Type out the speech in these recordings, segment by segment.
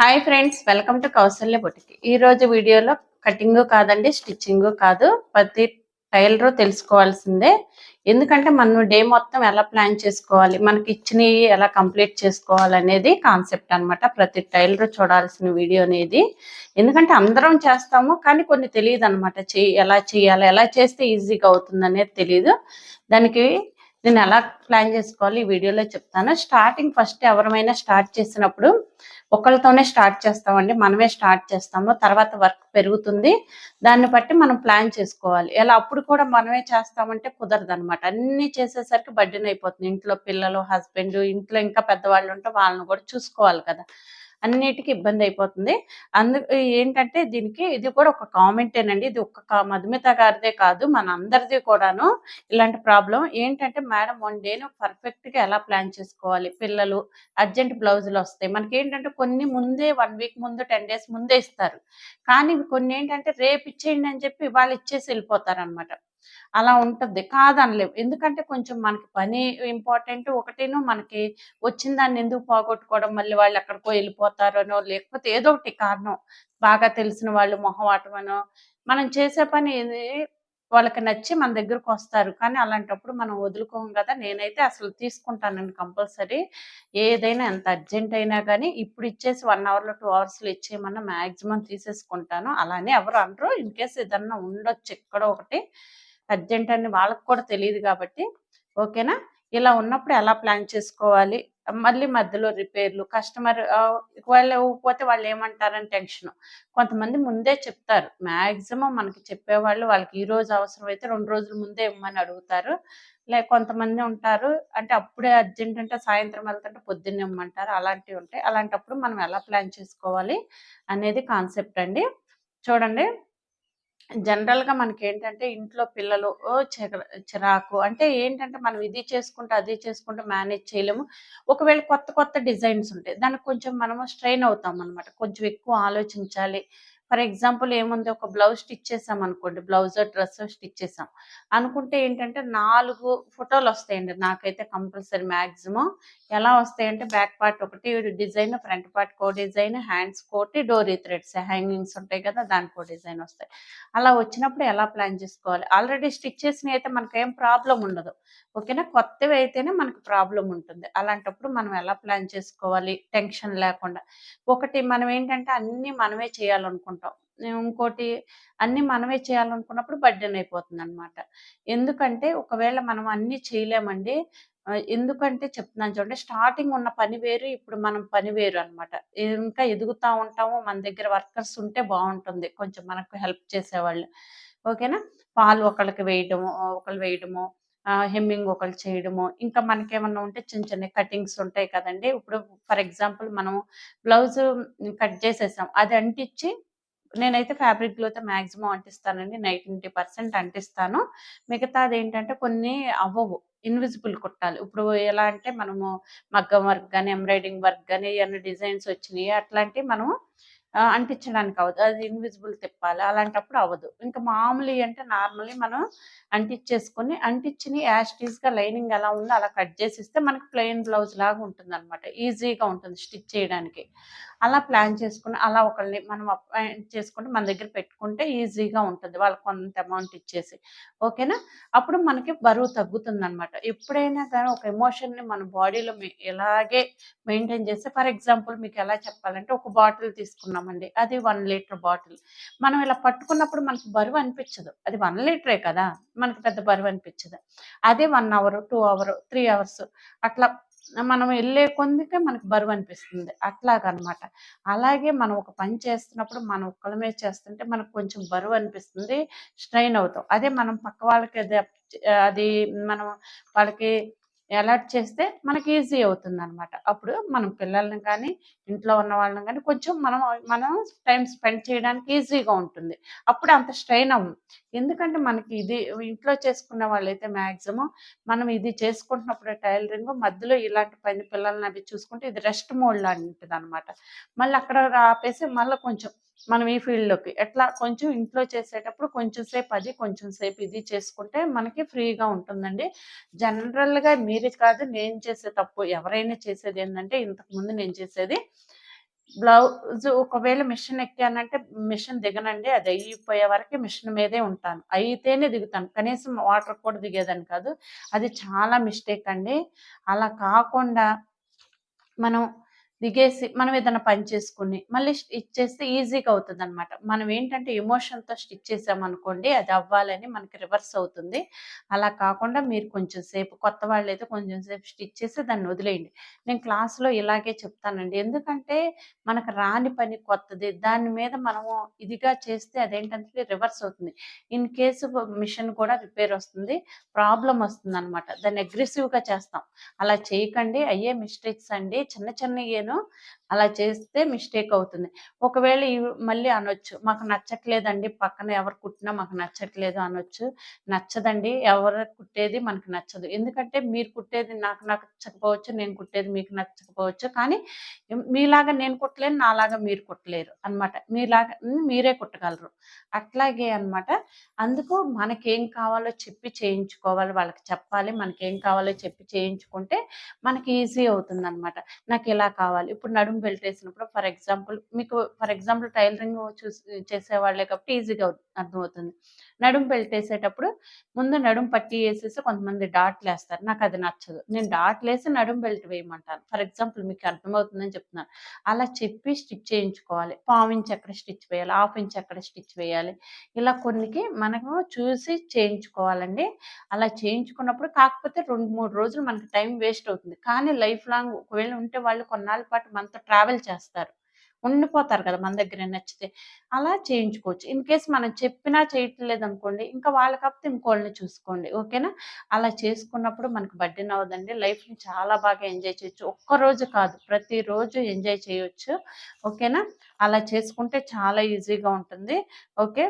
Hi friends welcome to Kausalya boutique ఈ రోజు వీడియోలో కటింగ్ కాదండి స్టిచ్చింగ్ కాదు. ప్రతి టైలర్ తెలుసుకోవాల్సిందే. ఎందుకంటే మనం డే మొత్తం ఎలా ప్లాన్ చేసుకోవాలి మనకి ఇచ్చినవి ఎలా కంప్లీట్ చేసుకోవాలి అనేది కాన్సెప్ట్ అన్నమాట. ప్రతి టైలర్ చూడాల్సిన వీడియో అనేది. ఎందుకంటే అందరం చేస్తాము కానీ కొన్ని తెలియదు అనమాట ఎలా చేయాలి ఎలా చేస్తే ఈజీగా అవుతుంది అనేది తెలియదు దానికి నేను ఎలా ప్లాన్ చేసుకోవాలి ఈ వీడియోలో చెప్తాను. స్టార్టింగ్ ఫస్ట్ ఎవరమైనా స్టార్ట్ చేసినప్పుడు ఒకళ్ళతోనే స్టార్ట్ చేస్తామండి. మనమే స్టార్ట్ చేస్తాము. తర్వాత వర్క్ పెరుగుతుంది. దాన్ని బట్టి మనం ప్లాన్ చేసుకోవాలి. ఇలా అప్పుడు కూడా మనమే చేస్తామంటే కుదరదు అనమాట అన్ని చేసేసరికి బడ్డెన్ అయిపోతుంది. ఇంట్లో పిల్లలు హస్బెండ్ ఇంట్లో ఇంకా పెద్దవాళ్ళు ఉంటే వాళ్ళని కూడా చూసుకోవాలి కదా. అన్నిటికీ ఇబ్బంది అయిపోతుంది. అందు ఏంటంటే దీనికి ఇది కూడా ఒక కామెంటేనండి ఇది ఒక్క మధుమిత గారిదే కాదు మన అందరిది కూడాను ఇలాంటి ప్రాబ్లం ఏంటంటే మేడం వన్ డేను పర్ఫెక్ట్గా ఎలా ప్లాన్ చేసుకోవాలి? పిల్లలు అర్జెంట్ బ్లౌజులు వస్తాయి. మనకి ఏంటంటే కొన్ని ముందే వన్ వీక్ ముందు టెన్ డేస్ ముందే ఇస్తారు. కానీ కొన్ని ఏంటంటే రేపు ఇచ్చేయండి అని చెప్పి వాళ్ళు ఇచ్చేసి వెళ్ళిపోతారు అనమాట అలా ఉంటుంది. కాదనలేవు ఎందుకంటే కొంచెం మనకి పని ఇంపార్టెంట్ ఒకటేను మనకి వచ్చిన దాన్ని ఎందుకు పోగొట్టుకోవడం మళ్ళీ వాళ్ళు ఎక్కడికో వెళ్ళిపోతారనో లేకపోతే ఏదో ఒకటి కారణం బాగా తెలిసిన వాళ్ళు మొహమాటమనో మనం చేసే పని వాళ్ళకి నచ్చి మన దగ్గరకు వస్తారు. కానీ అలాంటప్పుడు మనం వదులుకోం కదా నేనైతే అసలు తీసుకుంటానండి కంపల్సరీ. ఏదైనా ఎంత అర్జెంట్ అయినా కానీ ఇప్పుడు ఇచ్చేసి వన్ అవర్లో టూ అవర్స్లో ఇచ్చేయమన్నా మ్యాక్సిమం తీసేసుకుంటాను. అలానే ఎవరు అనరు. ఇన్ కేసు ఏదన్నా ఉండొచ్చు ఎక్కడో ఒకటి. అర్జెంట్ అని వాళ్ళకి కూడా తెలియదు కాబట్టి ఓకేనా? ఇలా ఉన్నప్పుడు ఎలా ప్లాన్ చేసుకోవాలి? మళ్ళీ మధ్యలో రిపేర్లు కస్టమర్ ఒకవేళ ఇవ్వకపోతే వాళ్ళు ఏమంటారని టెన్షన్. కొంతమంది ముందే చెప్తారు. మ్యాక్సిమం మనకి చెప్పేవాళ్ళు వాళ్ళకి ఈ రోజు అవసరం అయితే రెండు రోజుల ముందే ఇవ్వమని అడుగుతారు. లేక కొంతమంది ఉంటారు. అంటే అప్పుడే అర్జెంట్ అంటే సాయంత్రం వెళ్తుంటే పొద్దున్నే ఇవ్వమంటారు. అలాంటివి ఉంటాయి. అలాంటప్పుడు మనం ఎలా ప్లాన్ చేసుకోవాలి అనేది కాన్సెప్ట్ అండి. చూడండి. జనరల్‌గా మనకేంటంటే ఇంట్లో పిల్లలు చిరాకు అంటే ఏంటంటే మనం ఇది చేసుకుంటే అది చేసుకుంటూ మేనేజ్ చేయలేము. ఒకవేళ కొత్త కొత్త డిజైన్స్ ఉంటాయి. దానికి కొంచెం మనము స్ట్రెయిన్ అవుతాం అనమాట. కొంచెం ఎక్కువ ఆలోచించాలి. ఫర్ ఎగ్జాంపుల్ ఏముంది ఒక బ్లౌజ్ స్టిచ్ చేసాం అనుకోండి బ్లౌజ్ డ్రెస్ స్టిచ్ చేసాం. అనుకుంటే ఏంటంటే నాలుగు ఫోటోలు వస్తాయండి. నాకైతే కంపల్సరీ మ్యాక్సిమం ఎలా వస్తాయంటే బ్యాక్ పార్ట్ ఒకటి డిజైన్ ఫ్రంట్ పార్ట్ కో డిజైన్ హ్యాండ్స్ కోటి డోరీ థ్రెడ్స్ హ్యాంగింగ్స్ ఉంటాయి కదా దానికో డిజైన్ వస్తాయి. అలా వచ్చినప్పుడు ఎలా ప్లాన్ చేసుకోవాలి? ఆల్రెడీ స్టిచ్ చేసినవి అయితే మనకేం ప్రాబ్లం ఉండదు. ఓకేనా? కొత్తవి అయితేనే మనకు ప్రాబ్లం ఉంటుంది. అలాంటప్పుడు మనం ఎలా ప్లాన్ చేసుకోవాలి? టెన్షన్ లేకుండా. ఒకటి మనం ఏంటంటే అన్నీ మనమే చేయాలనుకుంటాం. ఇంకోటి అన్ని మనమే చేయాలనుకున్నప్పుడు బర్డెన్ అయిపోతుంది అనమాట ఎందుకంటే ఒకవేళ మనం అన్ని చేయలేమండి ఎందుకంటే చెప్తున్నాను చూడండి స్టార్టింగ్ ఉన్న పని వేరు ఇప్పుడు మనం పని వేరు అనమాట. ఇంకా ఎదుగుతూ ఉంటాము మన దగ్గర వర్కర్స్ ఉంటే బాగుంటుంది కొంచెం మనకు హెల్ప్ చేసేవాళ్ళు. ఓకేనా? పాలు ఒకళ్ళకి వేయడము ఒకళ్ళు వేయడము హెమ్మింగ్ ఒకళ్ళు చేయడము ఇంకా మనకేమన్నా ఉంటే చిన్న చిన్న కటింగ్స్ ఉంటాయి కదండి. ఇప్పుడు ఫర్ ఎగ్జాంపుల్ మనం బ్లౌజ్ కట్ చేసేసాం అది అంటించి నేనైతే ఫ్యాబ్రిక్ అయితే మాక్సిమం అంటిస్తానండి. నైంటీ పర్సెంట్ అంటిస్తాను. మిగతాది ఏంటంటే కొన్ని అవ్వవు. ఇన్విజిబుల్ కుట్టాలి. ఇప్పుడు ఎలా అంటే మనము మగ్గం వర్క్ కానీ ఎంబ్రాయిడింగ్ వర్క్ కానీ ఏమైనా డిజైన్స్ వచ్చినాయి. అట్లాంటివి మనము అంటించడానికి అవ్వదు. అది ఇన్విజిబుల్ తిప్పాలి. అలాంటప్పుడు అవ్వదు. ఇంకా మామూలు అంటే నార్మల్లీ మనం అంటించేసుకొని అంటించిన యాస్టీస్గా లైనింగ్ ఎలా ఉందో అలా కట్ చేసి ఇస్తే మనకి ప్లెయిన్ బ్లౌజ్ లాగా ఉంటుంది అనమాట ఈజీగా ఉంటుంది స్టిచ్ చేయడానికి. అలా ప్లాన్ చేసుకుని అలా ఒకరిని మనం చేసుకుంటే మన దగ్గర పెట్టుకుంటే ఈజీగా ఉంటుంది. వాళ్ళకి కొంత అమౌంట్ ఇచ్చేసి. ఓకేనా? అప్పుడు మనకి బరువు తగ్గుతుంది అనమాట ఎప్పుడైనా కానీ ఒక ఎమోషన్ని మన బాడీలో ఎలాగే మెయింటైన్ చేస్తే ఫర్ ఎగ్జాంపుల్ మీకు ఎలా చెప్పాలంటే ఒక బాటిల్ తీసుకున్నామండి. అది వన్ లీటర్ బాటిల్. మనం ఇలా పట్టుకున్నప్పుడు మనకి బరువు అనిపించదు. అది వన్ లీటరే కదా! మనకి పెద్ద బరువు అనిపించదు. అదే one hour two hour three hours అట్లా మనం వెళ్ళే కొందికే మనకు బరువు అనిపిస్తుంది. అట్లాగనమాట. అలాగే మనం ఒక పని చేస్తున్నప్పుడు మనం ఒక్కలమే చేస్తుంటే మనకు కొంచెం బరువు అనిపిస్తుంది స్ట్రెయిన్ అవుతాం. అదే మనం పక్క వాళ్ళకి అది అది మనం వాళ్ళకి అలర్ట్ చేస్తే మనకి ఈజీ అవుతుంది అనమాట అప్పుడు మనం పిల్లల్ని కానీ ఇంట్లో ఉన్న వాళ్ళని కానీ కొంచెం మనం మనం టైం స్పెండ్ చేయడానికి ఈజీగా ఉంటుంది. అప్పుడు అంత స్ట్రెయిన్ అవ్వం. ఎందుకంటే మనకి ఇది ఇంట్లో చేసుకున్న వాళ్ళైతే మ్యాక్సిమం మనం ఇది చేసుకుంటున్నప్పుడు టైలరింగ్ మధ్యలో ఇలాంటి పని పిల్లల్ని అవి చూసుకుంటే ఇది రెస్ట్ మోడ్ లాంటిది అనమాట మళ్ళీ అక్కడ ఆపేసి మళ్ళీ కొంచెం మనం ఈ ఫీల్డ్లోకి ఎట్లా కొంచెం ఇంట్లో చేసేటప్పుడు కొంచెం సేపు అది కొంచెం సేపు ఇది చేసుకుంటే మనకి ఫ్రీగా ఉంటుందండి. జనరల్గా మీరు కాదు నేను చేసే తప్పు ఎవరైనా చేసేది ఏంటంటే ఇంతకుముందు నేను చేసేది బ్లౌజ్ ఒకవేళ మిషన్ ఎక్కానంటే మిషన్ దిగనండి. అది అయిపోయే వరకు మిషన్ మీదే ఉంటాను. అయితేనే దిగుతాను. కనీసం వాటర్ కూడా దిగేదని కాదు. అది చాలా మిస్టేక్ అండి. అలా కాకుండా మనం దిగేసి మనం ఏదైనా పని చేసుకుని మళ్ళీ స్టిచ్ చేస్తే ఈజీగా అవుతుంది అనమాట మనం ఏంటంటే ఎమోషన్తో స్టిచ్ చేసామనుకోండి అది అవ్వాలని మనకి రివర్స్ అవుతుంది. అలా కాకుండా మీరు కొంచెం సేపు కొత్త వాళ్ళు అయితే కొంచెం సేపు స్టిచ్ చేసి దాన్ని వదిలేయండి. నేను క్లాస్లో ఇలాగే చెప్తానండి. ఎందుకంటే మనకు రాని పని కొత్తది. దాని మీద మనము ఇదిగా చేస్తే అదేంటంటే రివర్స్ అవుతుంది. ఇన్ కేసు మిషన్ కూడా రిపేర్ వస్తుంది. ప్రాబ్లం వస్తుంది అనమాట దాన్ని అగ్రెసివ్గా చేస్తాం. అలా చేయకండి. అయ్యే మిస్టేక్స్ అండి. చిన్న చిన్న ఏను ¿no? అలా చేస్తే మిస్టేక్ అవుతుంది. ఒకవేళ మళ్ళీ అనొచ్చు మాకు నచ్చట్లేదండి పక్కన ఎవరు కుట్టినా మాకు నచ్చట్లేదు అనొచ్చు. నచ్చదండి ఎవరు కుట్టేది మనకు నచ్చదు. ఎందుకంటే మీరు కుట్టేది నాకు నచ్చకపోవచ్చు నేను కుట్టేది మీకు నచ్చకపోవచ్చు. కానీ మీలాగా నేను కుట్టలేను నాలాగా మీరు కుట్టలేరు అనమాట మీలాగా మీరే కుట్టగలరు. అట్లాగే అనమాట అందుకు మనకేం కావాలో చెప్పి చేయించుకోవాలి వాళ్ళకి చెప్పాలి. మనకేం కావాలో చెప్పి చేయించుకుంటే మనకి ఈజీ అవుతుంది అనమాట నాకు ఇలా కావాలి. ఇప్పుడు నడుము బెల్ట్ వేసినప్పుడు ఫర్ ఎగ్జాంపుల్ మీకు ఫర్ ఎగ్జాంపుల్ టైలరింగ్ చూసి చేసేవాళ్ళే కాబట్టి ఈజీగా అర్థమవుతుంది. నడుము బెల్ట్ వేసేటప్పుడు ముందు నడుము పట్టి వేసేసి కొంతమంది డాట్లు వేస్తారు. నాకు అది నచ్చదు. నేను డాట్లు వేసి నడుము బెల్ట్ వేయమంటాను. ఫర్ ఎగ్జాంపుల్ మీకు అర్థమవుతుందని చెప్తున్నాను. అలా చెప్పి స్టిచ్ చేయించుకోవాలి. పావు ఇంచ్ ఎక్కడ స్టిచ్ వేయాలి? హాఫ్ ఇంచ్ ఎక్కడ స్టిచ్ వేయాలి? ఇలా కొన్నికి మనము చూసి చేయించుకోవాలండి. అలా చేయించుకున్నప్పుడు కాకపోతే రెండు మూడు రోజులు మనకి టైం వేస్ట్ అవుతుంది. కానీ లైఫ్ లాంగ్ ఒకవేళ ఉంటే వాళ్ళు కొన్నాళ్ళ పాటు మనతో ట్రావెల్ చేస్తారు. ఉండిపోతారు కదా మన దగ్గర నచ్చితే. అలా చేయించుకోవచ్చు. ఇన్ కేస్ మనం చెప్పినా చేయట్లేదు అనుకోండి ఇంకా వాళ్ళ కాకపోతే ఇంకోళ్ళని చూసుకోండి. ఓకేనా? అలా చేసుకున్నప్పుడు మనకు బడ్డెన్ అవ్వదండి. లైఫ్ని చాలా బాగా ఎంజాయ్ చేయొచ్చు. ఒక్కరోజు కాదు ప్రతిరోజు ఎంజాయ్ చేయొచ్చు. ఓకేనా? అలా చేసుకుంటే చాలా ఈజీగా ఉంటుంది. ఓకే?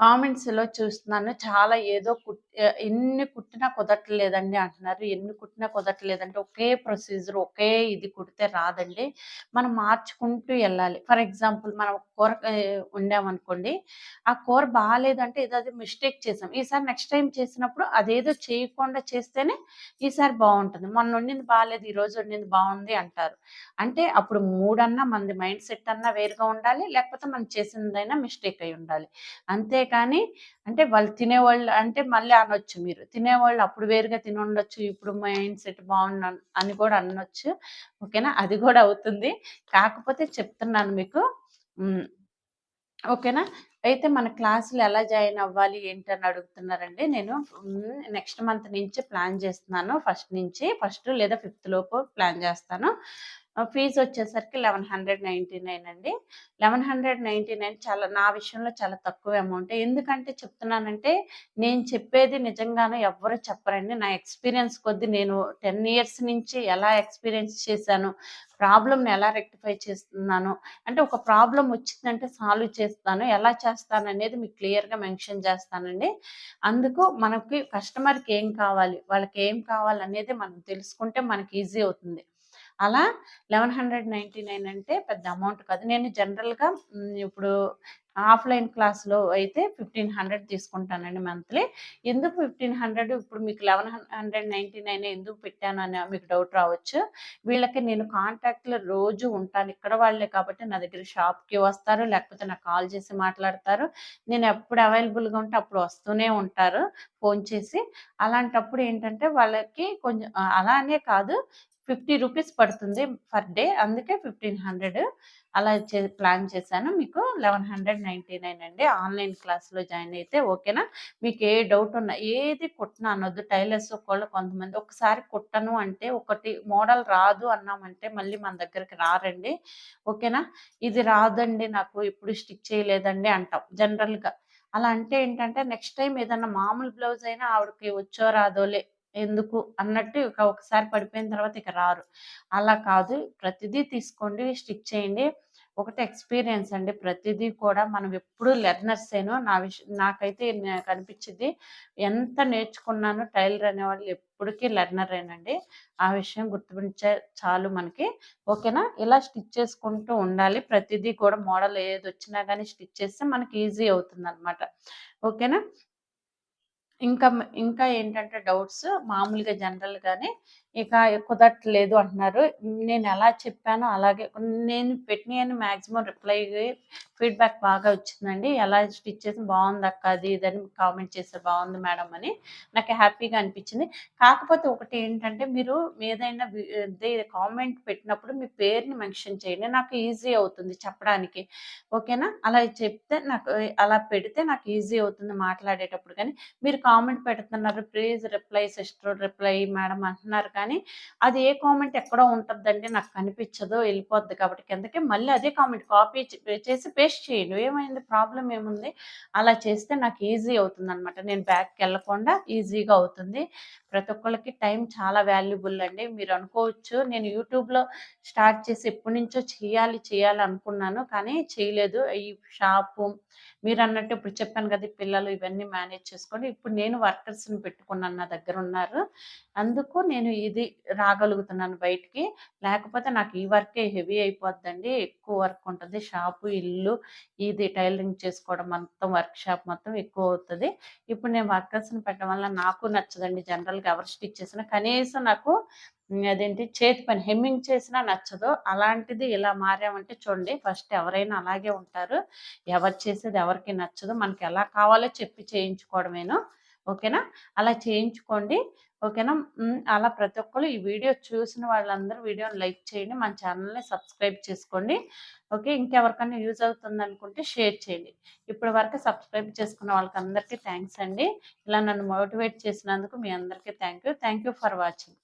కామెంట్స్‌లో చూస్తున్నాను. చాలా ఏదో కుట్ ఎన్ని కుట్టినా కుదరట్లేదండి అంటున్నారు. ఎన్ని కుట్టినా కుదరట్లేదంటే ఒకే ప్రొసీజర్ ఒకే ఇది కుడితే రాదండి. మనం మార్చుకుంటూ వెళ్ళాలి ఫర్ ఎగ్జాంపుల్ మనం కూర వండామనుకోండి. ఆ కూర బాగాలేదంటే ఏదో అది మిస్టేక్ చేసాం. ఈసారి నెక్స్ట్ టైం చేసినప్పుడు అదేదో చేయకుండా చేస్తేనే ఈసారి బాగుంటుంది మొన్న వండింది బాగాలేదు ఈరోజు వండింది బాగుంది అంటారు. అంటే అప్పుడు మూడన్నా మనది మైండ్ సెట్ అన్నా వేరుగా ఉండాలి. లేకపోతే మనం చేసిందైనా మిస్టేక్ అయి ఉండాలి. అంతేకాని అంటే వాళ్ళు తినేవాళ్ళు అంటే మళ్ళీ అనొచ్చు మీరు తినేవాళ్ళు అప్పుడు వేరుగా తిని ఉండొచ్చు ఇప్పుడు మైండ్ సెట్ బాగుంది అని కూడా అనొచ్చు ఓకేనా అది కూడా అవుతుంది కాకపోతే చెప్తున్నాను మీకు ఓకేనా? అయితే మన క్లాసులు ఎలా జాయిన్ అవ్వాలి ఏంటని అడుగుతున్నారండి నేను నెక్స్ట్ మంత్ నుంచి ప్లాన్ చేస్తున్నాను. ఫస్ట్ నుంచి ఫస్ట్ లేదా ఫిఫ్త్ లోపు ప్లాన్ చేస్తాను. ఫీజు వచ్చేసరికి లెవెన్ హండ్రెడ్ నైంటీ నైన్ అండి. లెవెన్ హండ్రెడ్ నైంటీ నైన్ చాలా నా విషయంలో చాలా తక్కువ అమౌంట్. ఎందుకంటే చెప్తున్నానంటే నేను చెప్పేది నిజంగానే ఎవ్వరు చెప్పరండి. నా ఎక్స్పీరియన్స్ కొద్ది నేను టెన్ ఇయర్స్ నుంచి ఎలా ఎక్స్పీరియన్స్ చేశాను ప్రాబ్లమ్ని ఎలా రెక్టిఫై చేస్తున్నాను అంటే ఒక ప్రాబ్లం వచ్చిందంటే సాల్వ్ చేస్తాను ఎలా చేస్తాను అనేది మీకు క్లియర్గా మెన్షన్ చేస్తానండి. అందుకు మనకి కస్టమర్కి ఏం కావాలి వాళ్ళకి ఏం కావాలనేది మనం తెలుసుకుంటే మనకి ఈజీ అవుతుంది. అలా లెవెన్ హండ్రెడ్ నైంటీ నైన్ అంటే పెద్ద అమౌంట్ కాదు. నేను జనరల్గా ఇప్పుడు ఆఫ్లైన్ క్లాస్లో అయితే ఫిఫ్టీన్ హండ్రెడ్ తీసుకుంటానండి మంత్లీ. ఎందుకు ఫిఫ్టీన్ హండ్రెడ్? ఇప్పుడు మీకు లెవెన్ హండ్రెడ్ నైంటీ నైన్ ఎందుకు పెట్టాను అని మీకు డౌట్ రావచ్చు. వీళ్ళకి నేను కాంటాక్ట్లో రోజు ఉంటాను. ఇక్కడ వాళ్ళే కాబట్టి నా దగ్గర షాప్కి వస్తారు లేకపోతే నాకు కాల్ చేసి మాట్లాడతారు. నేను ఎప్పుడు అవైలబుల్గా ఉంటే అప్పుడు వస్తూనే ఉంటారు ఫోన్ చేసి. అలాంటప్పుడు ఏంటంటే వాళ్ళకి కొంచెం అలానే కాదు. ఫిఫ్టీ రూపీస్ పడుతుంది పర్ డే. అందుకే ఫిఫ్టీన్ హండ్రెడ్ అలా చే ప్లాన్ చేశాను. మీకు లెవెన్ హండ్రెడ్ నైంటీ నైన్ అండి. ఆన్లైన్ క్లాస్లో జాయిన్ అయితే ఓకేనా? మీకు ఏ డౌట్ ఉన్నా ఏది కుట్టినా అనొద్దు. టైలర్స్ ఒకళ్ళు కొంతమంది ఒకసారి కుట్టను అంటే ఒకటి మోడల్ రాదు అన్నామంటే మళ్ళీ మన దగ్గరికి రారండి. ఓకేనా? ఇది రాదండి నాకు ఇప్పుడు స్టిచ్ చేయలేదండి అంటాం జనరల్గా. అలా అంటే ఏంటంటే నెక్స్ట్ టైం ఏదన్నా మామూలు బ్లౌజ్ అయినా ఆవిడకి వచ్చో రాదోలే. ఎందుకు అన్నట్టు ఇక ఒకసారి పడిపోయిన తర్వాత ఇక రారు. అలా కాదు. ప్రతిదీ తీసుకోండి స్టిక్ చేయండి. ఒకటి ఎక్స్పీరియన్స్ అండి. ప్రతిదీ కూడా మనం ఎప్పుడు లెర్నర్సేనో నా విషయం నాకైతే కనిపించింది ఎంత నేర్చుకున్నానో టైలర్ అనేవాళ్ళు ఎప్పటికీ లెర్నరేనండి ఆ విషయం గుర్తుపించే చాలు మనకి. ఓకేనా? ఇలా స్టిచ్ చేసుకుంటూ ఉండాలి. ప్రతిదీ కూడా మోడల్ ఏది వచ్చినా కానీ స్టిచ్ చేస్తే మనకి ఈజీ అవుతుంది అనమాట ఓకేనా? ఇంకా ఇంకా ఏంటంటే డౌట్స్ మామూలుగా జనరల్గానే ఇక కుదరట్లేదు అంటున్నారు. నేను ఎలా చెప్పానో అలాగే నేను పెట్టిన మ్యాక్సిమం రిప్లై ఫీడ్బ్యాక్ బాగా వచ్చిందండి. ఎలా స్టిచ్ చేసి బాగుంది అక్క అది ఇదని కామెంట్ చేశారు బాగుంది మేడం అని నాకు హ్యాపీగా అనిపించింది. కాకపోతే ఒకటి ఏంటంటే మీరు ఏదైనా కామెంట్ పెట్టినప్పుడు మీ పేరుని మెన్షన్ చేయండి. నాకు ఈజీ అవుతుంది చెప్పడానికి. ఓకేనా? అలా చెప్తే నాకు అలా పెడితే నాకు ఈజీ అవుతుంది మాట్లాడేటప్పుడు కానీ మీరు కామెంట్ పెడుతున్నారు. Please reply sister reply madam అంటున్నారు కానీ కానీ అది ఏ కామెంట్ ఎక్కడో ఉంటుందండి నాకు కనిపించదు వెళ్ళిపోద్ది కాబట్టి కిందకి. మళ్ళీ అదే కామెంట్ కాపీ చేసి పేస్ట్ చేయండి. ఏమైంది? ప్రాబ్లం ఏముంది? అలా చేస్తే నాకు ఈజీ అవుతుంది అనమాట నేను బ్యాక్కి వెళ్ళకుండా ఈజీగా అవుతుంది. ప్రతి ఒక్కరికి టైం చాలా వాల్యుబుల్ అండి. మీరు అనుకోవచ్చు నేను యూట్యూబ్లో స్టార్ట్ చేసి ఎప్పటి నుంచో చేయాలి చేయాలి అనుకున్నాను కానీ చేయలేదు. ఈ షాపు మీరు అన్నట్టు ఇప్పుడు చెప్పాను కదా పిల్లలు ఇవన్నీ మేనేజ్ చేసుకోండి. ఇప్పుడు నేను వర్కర్స్ని పెట్టుకున్నాను నా దగ్గర ఉన్నారు. అందుకు నేను ఇది రాగలుగుతున్నాను బయటికి. లేకపోతే నాకు ఈ వర్కే హెవీ అయిపోద్దండి. ఎక్కువ వర్క్ ఉంటుంది. షాపు ఇల్లు ఇది టైలరింగ్ చేసుకోవడం మొత్తం వర్క్ షాప్ మొత్తం ఎక్కువ అవుతుంది. ఇప్పుడు నేను వర్కర్స్ని పెట్టడం వల్ల నాకు నచ్చదండి జనరల్గా ఎవరు స్టిచ్ చేసినా. కనీసం నాకు అదేంటి చేతి పని హెమ్మింగ్ చేసినా నచ్చదు. అలాంటిది ఇలా మారామంటే చూడండి ఫస్ట్ ఎవరైనా అలాగే ఉంటారు. ఎవరు చేసేది ఎవరికి నచ్చదు. మనకి ఎలా కావాలో చెప్పి చేయించుకోవడమేను. ఓకేనా? అలా చేయించుకోండి. ఓకేనా? అలా ప్రతి ఒక్కరు ఈ వీడియో చూసిన వాళ్ళందరూ వీడియోని లైక్ చేయండి. మన ఛానల్ని సబ్స్క్రైబ్ చేసుకోండి. ఓకే? ఇంకెవరికైనా యూజ్ అవుతుంది అనుకుంటే షేర్ చేయండి. ఇప్పటి వరకు సబ్స్క్రైబ్ చేసుకున్న వాళ్ళకి అందరికీ థ్యాంక్స్ అండి. ఇలా నన్ను మోటివేట్ చేసినందుకు మీ అందరికీ thank you thank you for watching.